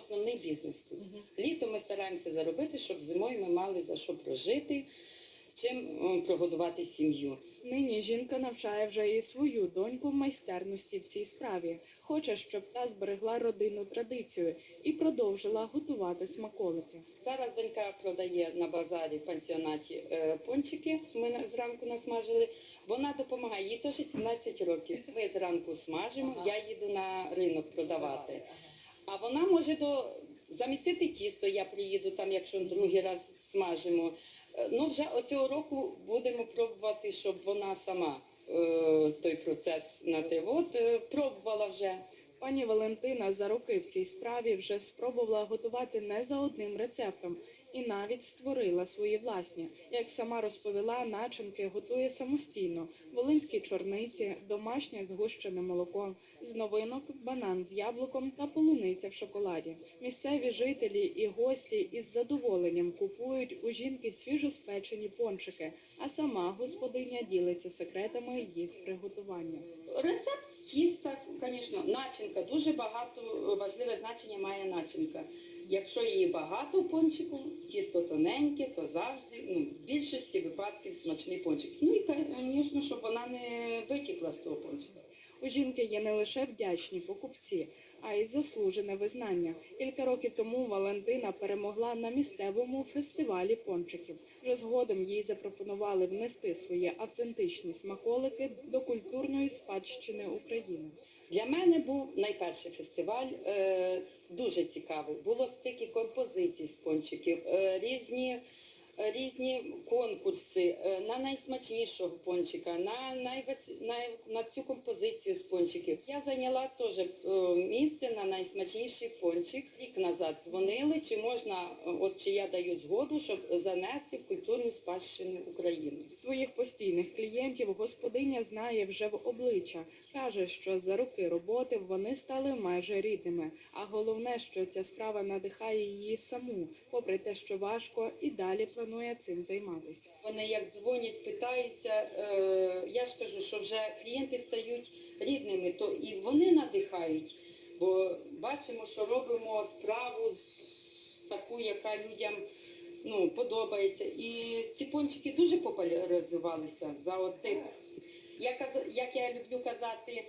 основний бізнес тут. Літом ми стараємося заробити, щоб зимою ми мали за що прожити, чим м, прогодувати сім'ю. Нині жінка навчає вже і свою доньку майстерності в цій справі. Хоче, щоб та зберегла родинну традицію і продовжила готувати смаколики. Зараз донька продає на базарі в пансіонаті е, пончики. Ми на- зранку насмажили. Вона допомагає, їй теж 17 років. Ми зранку смажимо, я їду на ринок продавати. А вона може до замісити тісто. Я приїду там, якщо другий раз смажимо. Е, Ну вже оцього року будемо пробувати, щоб вона сама е, той процес на те. От е, пробувала вже. Пані Валентина за роки в цій справі вже спробувала готувати не за одним рецептом і навіть створила свої власні. Як сама розповіла, начинки готує самостійно: волинські чорниці, домашнє згущене молоко, з новинок, банан з яблуком та полуниця в шоколаді. Місцеві жителі і гості із задоволенням купують у жінки свіжоспечені пончики, а сама господиня ділиться секретами їх приготування. Рецепт тіста, звісно, начинка. Дуже багато важливе значення має начинка. Якщо її багато пончику, тісто тоненьке, то завжди, ну, в більшості випадків смачний пончик. Ну і, звісно, щоб вона не витікла з того пончика. У жінки є не лише вдячні покупці, а й заслужене визнання. Кілька років тому Валентина перемогла на місцевому фестивалі пончиків. Вже згодом їй запропонували внести свої автентичні смаколики до культурної спадщини України. Для мене був найперший фестиваль, е, дуже цікавий. Було стільки композицій з пончиків, е, різні, різні конкурси е, на найсмачнішого пончика, на, найвес... най... на цю композицію з пончиків. Я зайняла теж е, місце на найсмачніший пончик. Рік назад дзвонили, чи можна, е, от чи я даю згоду, щоб занести в культурну спадщину України. Своїх постійних клієнтів господиня знає вже в обличчя. Каже, що за роки роботи вони стали майже рідними. А головне, що ця справа надихає її саму, попри те, що важко, і далі планує цим займатися. Вони як дзвонять, питаються. Е, я ж кажу, що вже клієнти стають рідними, то і вони надихають, бо бачимо, що робимо справу таку, яка людям ну, подобається. І ці пончики дуже популяризувалися за от тих. Я каза- як я люблю казати,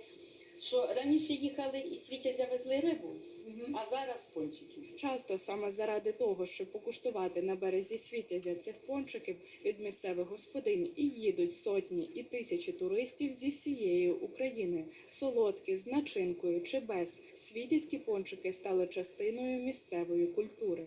що раніше їхали і світязя везли рибу, а зараз пончики. Часто саме заради того, щоб покуштувати на березі світязя цих пончиків від місцевих господинь, і їдуть сотні і тисячі туристів зі всієї України. Солодкі з начинкою чи без світязькі пончики стали частиною місцевої культури.